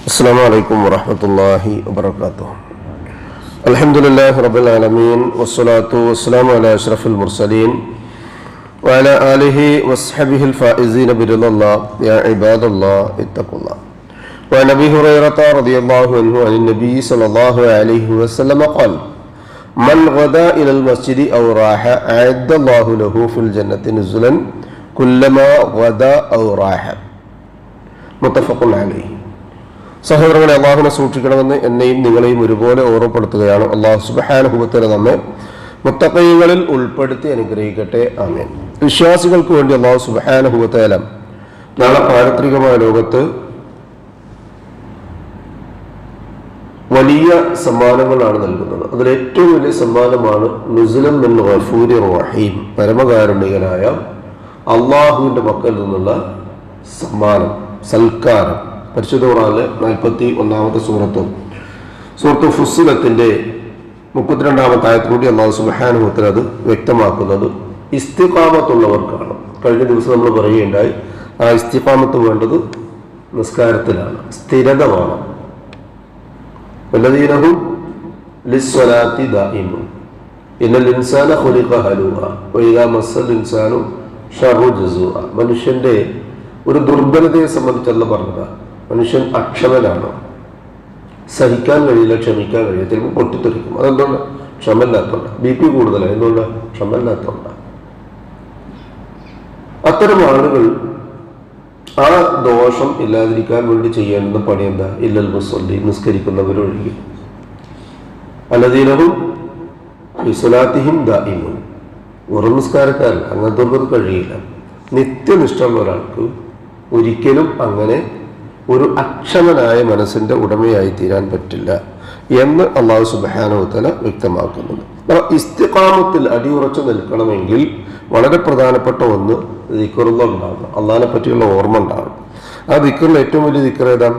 السلام عليكم ورحمة الله وبركاته. الحمد لله رب العالمين والصلاة والسلام على أشرف المرسلين وعلى آله وصحبه الفائزين برضا الله. يا عباد الله اتقوا الله. وعن أبي هريرة رضي الله عنه عن النبي صلى الله عليه وسلم قال من غدا إلى المسجد أو راح أعد الله له في الجنة نزلا كلما غدا أو راح. متفق عليه. സഹോദരങ്ങളെ അള്ളാഹുവിനെ സൂക്ഷിക്കണമെന്ന് എന്നെയും നിങ്ങളെയും ഒരുപോലെ ഓർമ്മപ്പെടുത്തുകയാണ്. അള്ളാഹു സുബഹാനുഭവത്തിന് നമ്മെ മുത്തക്കൈകളിൽ ഉൾപ്പെടുത്തി അനുഗ്രഹിക്കട്ടെ. ആമേൻ. വിശ്വാസികൾക്ക് വേണ്ടി അള്ളാഹു സുബഹാനുഭവത്തേല നാളെ പാരത്രികമായ ലോകത്ത് വലിയ സമ്മാനങ്ങളാണ് നൽകുന്നത്. അതിൽ ഏറ്റവും വലിയ സമ്മാനമാണ് നുസുലം മിൻ ഗഫൂരി റഹീം പരമകാരുണികനായ അള്ളാഹുവിന്റെ മക്കളിൽ നിന്നുള്ള സമ്മാനം സൽക്കാരം. പരിശുദ്ധ ഖുറാനിലെ നാൽപ്പത്തി ഒന്നാമത്തെ സൂറത്തും. സൂറത്ത് ഫുസുലത്തിന്റെ മുപ്പത്തിരണ്ടാമത്തെ ആയത്തിലൂടെ അള്ളാഹു സുബാനുഭവത്തിൽ അത് വ്യക്തമാക്കുന്നത് ഇസ്തിഫാമത്തുള്ളവർക്കാണ് കഴിഞ്ഞ ദിവസം നമ്മൾ പറയുകയുണ്ടായി ആ ഇസ്തിഫാമത്ത് വേണ്ടത് നിസ്കാരത്തിലാണ് സ്ഥിരത വേണം വല്ലതീനഹും ലിസ്വലാത്തി ഇന്നൽ ഇൻസാന ഒരു ദുർബലതയെ സംബന്ധിച്ചല്ല പറഞ്ഞത്. മനുഷ്യൻ അക്ഷമനാണ്. സഹിക്കാൻ കഴിയില്ല ക്ഷമിക്കാൻ കഴിയില്ല. ചിലപ്പോൾ പൊട്ടിത്തെറിക്കും. അതെന്തുകൊണ്ട്? ക്ഷമല്ലാത്തതുകൊണ്ട് ബി പി കൂടുതലാണ് എന്തുകൊണ്ട്? ക്ഷമല്ലാത്തതുകൊണ്ട് അത്തരം ആളുകൾ ആ ദോഷം ഇല്ലാതിരിക്കാൻ വേണ്ടി ചെയ്യേണ്ടുന്ന പണി എന്താ? ഇല്ലൽ മുസ്വല്ലി നിസ്കരിക്കുന്നവരൊഴികെ. അല്ലതീനവും വിസ്വലാത്തിഹിം ദായിമും വെറും നിസ്കാരക്കാരൻ അങ്ങനത്തെ കഴിയില്ല. നിത്യനിഷ്ഠമുള്ള ഒരാൾക്ക് ഒരിക്കലും അങ്ങനെ ഒരു അക്ഷമനായ മനസ്സിന്റെ ഉടമയായി തീരാൻ പറ്റില്ല എന്ന് അള്ളാഹു സുബാനുത്തല വ്യക്തമാക്കുന്നുണ്ട്. അപ്പോൾ ഇസ്തിക്കാമത്തിൽ അടിയുറച്ചു നിൽക്കണമെങ്കിൽ വളരെ പ്രധാനപ്പെട്ട ഒന്ന് ദിക്കറുള്ള ഉണ്ടാവണം അള്ളാഹിനെ പറ്റിയുള്ള ഓർമ്മ ഉണ്ടാവണം. ആ ദിക്കറിൽ ഏറ്റവും വലിയ ദിക്കർ ഏതാണ്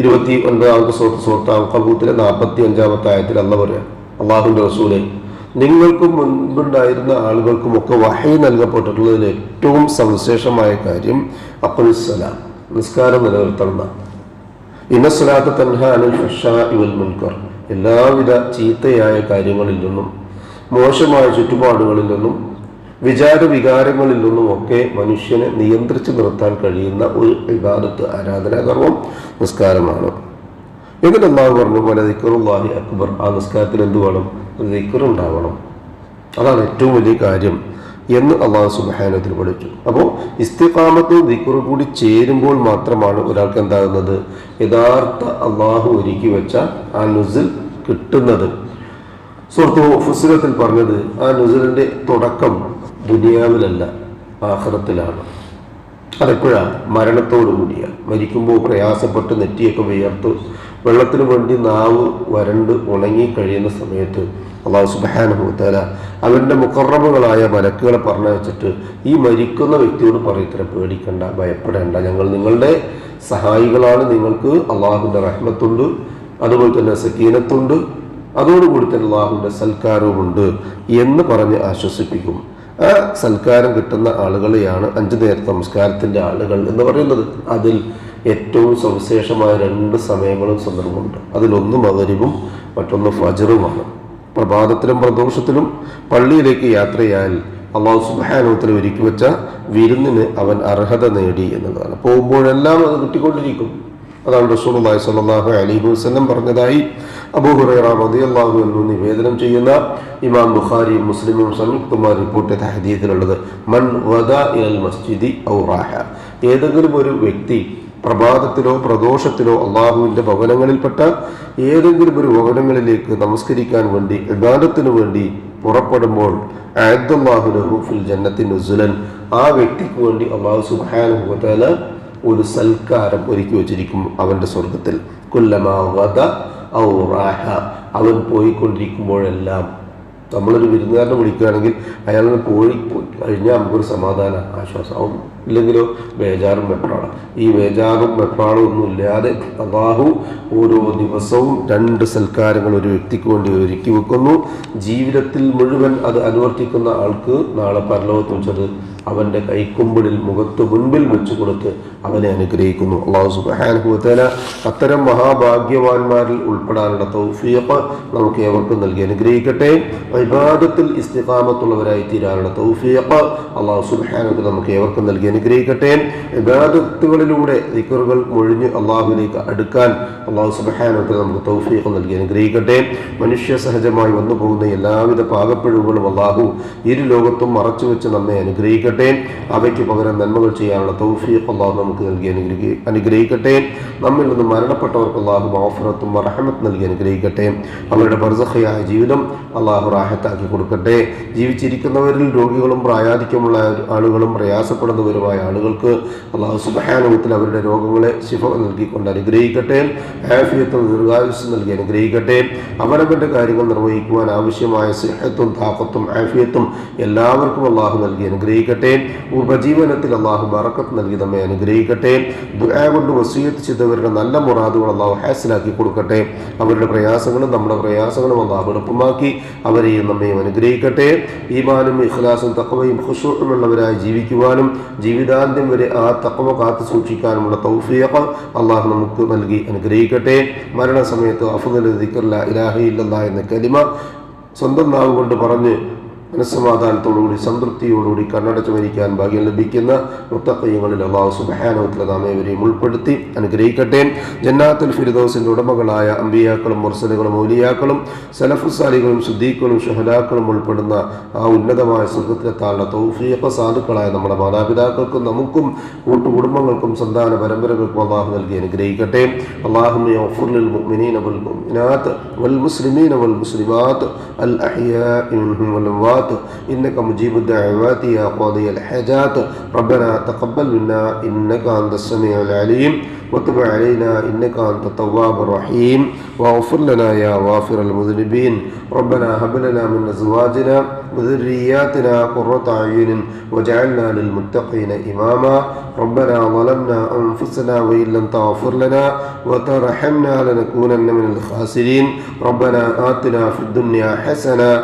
ഇരുപത്തി ഒൻപതാമത്തെ സുഹൃത്ത് സുഹൃത്താം കബൂത്തിലെ നാൽപ്പത്തി അഞ്ചാമത്തെ ആയത്തിൽ അല്ല പറയാം അള്ളാഹുന്റെ റസൂലെ നിങ്ങൾക്കും മുൻപുണ്ടായിരുന്ന ആളുകൾക്കുമൊക്കെ വഹൈ നൽകപ്പെട്ടിട്ടുള്ളതിൽ ഏറ്റവും സവിശേഷമായ കാര്യം അപ്പുസലാം നിസ്കാരം നിലനിർത്തണം ഇന്ന തൻഹാനിൽ തൻഹ അനിൽ ഫഷാ ഇവൽ മുൻകർ. എല്ലാവിധ ചീത്തയായ കാര്യങ്ങളിൽ നിന്നും മോശമായ ചുറ്റുപാടുകളിൽ നിന്നും വിചാര വികാരങ്ങളിൽ നിന്നും ഒക്കെ മനുഷ്യനെ നിയന്ത്രിച്ചു നിർത്താൻ കഴിയുന്ന ഒരു വിവാദത്ത് ആരാധനാകർമ്മം നിസ്കാരമാണ്. എന്നിട്ട് അള്ളാഹു പറഞ്ഞു പോലെ ദിക്കറുല്ലാഹി അക്ബർ. ആ നിസ്കാരത്തിൽ എന്ത് വേണം? ദിക്കറുണ്ടാവണം അതാണ് ഏറ്റവും വലിയ കാര്യം. എന്ന് അള്ളാഹു സുബാനത്തിൽ പഠിച്ചു അപ്പോൾ ഇസ്തിഖാമത്തും ദിക്കുറു കൂടി ചേരുമ്പോൾ മാത്രമാണ് ഒരാൾക്ക് എന്താകുന്നത്? യഥാർത്ഥ അള്ളാഹു ഒരുക്കി വെച്ച ആ നുസിൽ കിട്ടുന്നത്. സുഹൃത്തു ഫുസിലത്തിൽ പറഞ്ഞത് ആ നുസിലിന്റെ തുടക്കം ദുനിയാവിലല്ല ആഹ്റത്തിലാണ് അതെപ്പോഴാണ് മരണത്തോടു കൂടിയ. മരിക്കുമ്പോൾ പ്രയാസപ്പെട്ട് നെറ്റിയൊക്കെ വിയർത്ത് വെള്ളത്തിന് വേണ്ടി നാവ് വരണ്ട് ഉണങ്ങി കഴിയുന്ന സമയത്ത് അള്ളാഹു സുബാനുഭവത്താല അവന്റെ മുക്കറബുകളായ മലക്കുകളെ പറഞ്ഞു വെച്ചിട്ട് ഈ മരിക്കുന്ന വ്യക്തിയോട് പറയത്തില്ല പേടിക്കണ്ട ഭയപ്പെടേണ്ട. ഞങ്ങൾ നിങ്ങളുടെ സഹായികളാണ്. നിങ്ങൾക്ക് അള്ളാഹുവിന്റെ റഹ്മത്തുണ്ട്. അതുപോലെ തന്നെ സക്കീനത്തുണ്ട് അതോടുകൂടി തന്നെ അള്ളാഹുവിന്റെ സൽക്കാരവുമുണ്ട് എന്ന് പറഞ്ഞ് ആശ്വസിപ്പിക്കും. ആ സൽക്കാരം കിട്ടുന്ന ആളുകളെയാണ് അഞ്ചു നേരത്തെ നമസ്കാരത്തിന്റെ ആളുകൾ എന്ന് പറയുന്നത്. അതിൽ ഏറ്റവും സവിശേഷമായ രണ്ട് സമയങ്ങളും സന്ദർഭമുണ്ട്. അതിലൊന്ന് മകരിവും മറ്റൊന്ന് ഫജറുമാണ്. പ്രഭാതത്തിലും പ്രദോഷത്തിലും പള്ളിയിലേക്ക് യാത്രയാൽ അള്ളാഹു സുബാനോത്തിന് ഒരുക്കി വെച്ച വിരുന്നിന് അവൻ അർഹത നേടി എന്നതാണ്. പോകുമ്പോഴെല്ലാം അത് കിട്ടിക്കൊണ്ടിരിക്കും. അതാണ് റസൂലുള്ളാഹി സ്വല്ലല്ലാഹു അലൈഹി വസല്ലം പറഞ്ഞതായി അബൂ ഹുറൈറ റളിയല്ലാഹു അൻഹു നിവേദനം ചെയ്യുന്ന ഇമാം ബുഖാരി മുസ്ലിമും സംയുക്തമായി റിപ്പോർട്ട് ചെയ്ത ഹദീസിലുള്ളത് മൻ വദാ ഇലൽ മസ്ജിദി ഔ ഏതെങ്കിലും ഒരു വ്യക്തി പ്രഭാതത്തിലോ പ്രദോഷത്തിലോ അള്ളാഹുവിന്റെ ഭവനങ്ങളിൽപ്പെട്ട ഏതെങ്കിലും ഒരു ഭവനങ്ങളിലേക്ക് നമസ്കരിക്കാൻ വേണ്ടി ഇബാദത്തിനു വേണ്ടി പുറപ്പെടുമ്പോൾ ആദ്ദുല്ലാഹു ലഹു ഫിൽ ജന്നത്തി നുസുലൻ ആ വ്യക്തിക്ക് വേണ്ടി അള്ളാഹു സുബ്ഹാനഹു ഒരു സൽക്കാരം ഒരുക്കി വച്ചിരിക്കും അവന്റെ സ്വർഗത്തിൽ കുല്ലമാ ഔ റാഹ. അവൻ പോയിക്കൊണ്ടിരിക്കുമ്പോഴെല്ലാം നമ്മളൊരു വിരുന്നുകാരനെ വിളിക്കുകയാണെങ്കിൽ അയാളെ പോയി കഴിഞ്ഞാൽ നമുക്കൊരു സമാധാന ആശ്വാസമാവും. ഇല്ലെങ്കിലോ വേജാറും വെപ്രാളം. ഈ വേജാറും വെപ്രാളും ഒന്നും ഇല്ലാതെ അള്ളാഹു ഓരോ ദിവസവും രണ്ട് സൽക്കാരങ്ങൾ ഒരു വ്യക്തിക്ക് വേണ്ടി ഒരുക്കി വെക്കുന്നു. ജീവിതത്തിൽ മുഴുവൻ അത് അനുവർത്തിക്കുന്ന ആൾക്ക് നാളെ പരലോകത്ത് വെച്ചത് അവന്റെ കൈക്കുമ്പിളിൽ മുഖത്ത് മുൻപിൽ വെച്ചു കൊടുത്ത് അവനെ അനുഗ്രഹിക്കുന്നു. അള്ളാഹു സുബാനുഭവത്തേല അത്തരം മഹാഭാഗ്യവാന്മാരിൽ ഉൾപ്പെടാനുള്ള തൗഫീഖ് നമുക്ക് ഏവർക്കും നൽകി അനുഗ്രഹിക്കട്ടെ. വിവാദത്തിൽ ഇസ്തിഫാമത്തുള്ളവരായി തീരാനുള്ള തൗഫീഖ് അള്ളാഹു സുബാനുഭവത്തിൽ നമുക്ക് ഏവർക്കും നൽകി അനുഗ്രഹിക്കട്ടെ. വിവാദത്തുകളിലൂടെ ദിക്കറുകൾ മൊഴിഞ്ഞ് അള്ളാഹുലേക്ക് അടുക്കാൻ അള്ളാഹു സുബാനുഭവത്തിൽ നമുക്ക് തൗഫീഖ് നൽകി അനുഗ്രഹിക്കട്ടെ. മനുഷ്യ സഹജമായി വന്നു പോകുന്ന എല്ലാവിധ പാകപ്പിഴവുകളും അള്ളാഹു ഇരു ലോകത്തും മറച്ചു വെച്ച് നമ്മെ അനുഗ്രഹിക്കട്ടെ. അവയ്ക്ക് പകരം നന്മകൾ ചെയ്യാനുള്ള തൗഫീഖ് അള്ളാഹു നമുക്ക് നൽകി അനുഗ്രഹി അനുഗ്രഹിക്കട്ടെ. നമ്മിൽ നിന്ന് മരണപ്പെട്ടവർക്ക് അള്ളാഹു മാഫറത്തും റഹമത്ത് നൽകി അനുഗ്രഹിക്കട്ടെ. അവരുടെ ബർസഹയായ ജീവിതം അള്ളാഹു റാഹത്താക്കി കൊടുക്കട്ടെ. ജീവിച്ചിരിക്കുന്നവരിൽ രോഗികളും പ്രായാധിക്യമുള്ള ആളുകളും പ്രയാസപ്പെടുന്നവരുമായ ആളുകൾക്ക് അള്ളാഹു സുബഹാനുഭവത്തിൽ അവരുടെ രോഗങ്ങളെ ശിഫ നൽകിക്കൊണ്ട് അനുഗ്രഹിക്കട്ടെ. ആഫിയത്തും ദീർഘായുസ് നൽകി അനുഗ്രഹിക്കട്ടെ. അവരവരുടെ കാര്യങ്ങൾ നിർവഹിക്കുവാൻ ആവശ്യമായ സിഹത്തും താക്കത്തും ആഫിയത്തും എല്ലാവർക്കും അള്ളാഹു നൽകി അനുഗ്രഹിക്കട്ടെ. ഉപജീവനത്തിൽ അള്ളാഹു ബറക്കത്ത് നൽകി നമ്മെ അനുഗ്രഹിക്കട്ടെ ദുആ കൊണ്ട് വസീയത്ത് ചെയ്തവരുടെ നല്ല മുറാദുകൾ അള്ളാഹു ഹാസിലാക്കി കൊടുക്കട്ടെ. അവരുടെ പ്രയാസങ്ങളും നമ്മുടെ പ്രയാസങ്ങളും അള്ളാഹു എളുപ്പമാക്കി. അവരെയും നമ്മയും അനുഗ്രഹിക്കട്ടെ. ഈമാനും ഇഖ്ലാസും തക്കവയും ഖുശൂറുമുള്ളവരായി ജീവിക്കുവാനും ജീവിതാന്ത്യം വരെ ആ തക്കവ കാത്തു സൂക്ഷിക്കാനുമുള്ള തൗഫീഖ് അള്ളാഹു നമുക്ക് നൽകി അനുഗ്രഹിക്കട്ടെ. മരണസമയത്ത് അഫുദൽ ദിക്കർല ഇലാഹ എന്ന കലിമ സ്വന്തം നാവ് കൊണ്ട് പറഞ്ഞ് മനസ്സമാധാനത്തോടുകൂടി സംതൃപ്തിയോടുകൂടി കണ്ണടച്ച് മരിക്കാൻ ഭാഗ്യം ലഭിക്കുന്ന മുത്തക്കയ്യങ്ങളിൽ അള്ളാഹു സുബഹാനവത്തിൽ ഉൾപ്പെടുത്തി അനുഗ്രഹിക്കട്ടെ. ജന്നാത്തുൽ ഫിരിദോസിന്റെ ഉടമകളായ അമ്പിയാക്കളും മുർസലുകളും ഔലിയാക്കളും സലഫുസാലികളും ശുദ്ധീക്കളും ഷഹലാക്കളും ഉൾപ്പെടുന്ന ആ ഉന്നതമായ സുഖത്തിലെത്താനുള്ള തൗഫീഖ സാധുക്കളായ നമ്മുടെ മാതാപിതാക്കൾക്കും നമുക്കും കൂട്ടുകുടുംബങ്ങൾക്കും സന്താന പരമ്പരകൾക്കും അള്ളാഹു നൽകി അനുഗ്രഹിക്കട്ടെ. അള്ളാഹു വൽ മുസ്ലിമീൻ വൽ മുസ്ലിമാത്ത് അൽ അഹിയ والأموات إنك مجيب الدعوات يا قاضي الحاجات ربنا تقبل منا إنك أنت السميع العليم وتب علينا إنك أنت التواب الرحيم واغفر لنا يا غافر المذنبين ربنا هب لنا من أزواجنا وذرياتنا قرة أعين واجعلنا للمتقين إماما ربنا ظلمنا أنفسنا وإن لم تغفر لنا وترحمنا لنكونن من الخاسرين ربنا آتنا في الدنيا حسنة